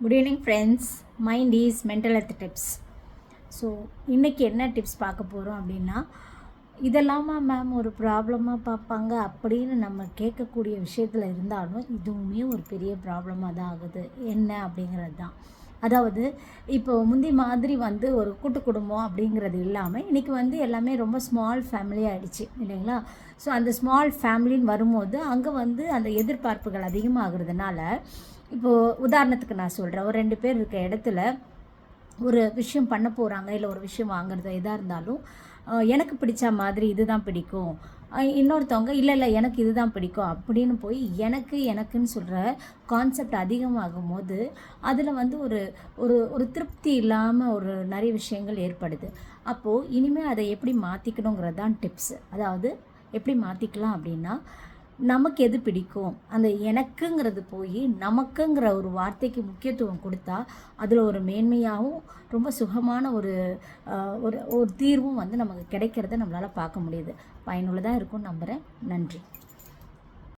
Good evening friends mind is mental health tips so இன்றைக்கி என்ன tips பார்க்க போகிறோம் அப்படின்னா இதெல்லாமா மேம் ஒரு ப்ராப்ளமாக பார்ப்பாங்க அப்படின்னு நம்ம கேட்கக்கூடிய விஷயத்தில் இருந்தாலும் இதுவுமே ஒரு பெரிய ப்ராப்ளமாக தான் ஆகுது. என்ன அப்படிங்கிறது தான் அதாவது இப்போ முந்தி மாதிரி வந்து ஒரு கூட்டு குடும்பம் அப்படிங்கிறது இல்லாமல் இன்றைக்கி வந்து எல்லாமே ரொம்ப ஸ்மால் ஃபேமிலி ஆகிடுச்சு இல்லைங்களா? ஸோ அந்த ஸ்மால் ஃபேமிலின்னு வரும்போது அங்கே வந்து அந்த எதிர்பார்ப்புகள் அதிகமாகிறதுனால இப்போது உதாரணத்துக்கு நான் சொல்கிறேன் ஒரு ரெண்டு பேர் இருக்க இடத்துல ஒரு விஷயம் பண்ண போகிறாங்க இல்லை ஒரு விஷயம் வாங்குறது எதாக இருந்தாலும் எனக்கு பிடிச்ச மாதிரி இதுதான் பிடிக்கும் இன்னொருத்தவங்க இல்லை இல்லை எனக்கு இதுதான் பிடிக்கும். அப்படின்னு போய் எனக்கு எனக்குன்னு சொல்கிற கான்செப்ட் அதிகமாகும் போது அதில் வந்து ஒரு ஒரு ஒரு திருப்தி இல்லாமல் ஒரு நிறைய விஷயங்கள் ஏற்படுது. அப்போது இனிமேல் அதை எப்படி மாற்றிக்கணுங்கிறது தான் டிப்ஸ் அதாவது எப்படி மாற்றிக்கலாம் அப்படின்னா நமக்கு எது பிடிக்கும்? அந்த எனக்குங்கிறது போய் நமக்குங்கிற ஒரு வார்த்தைக்கு முக்கியத்துவம் கொடுத்தா அதில் ஒரு மேன்மையாகவும் ரொம்ப சுகமான ஒரு ஒரு ஒரு தீர்வும் வந்து நமக்கு கிடைக்கிறத நம்மளால் பார்க்க முடியுது. பயனுள்ளதாக இருக்கும்னு நம்புகிறேன் நன்றி.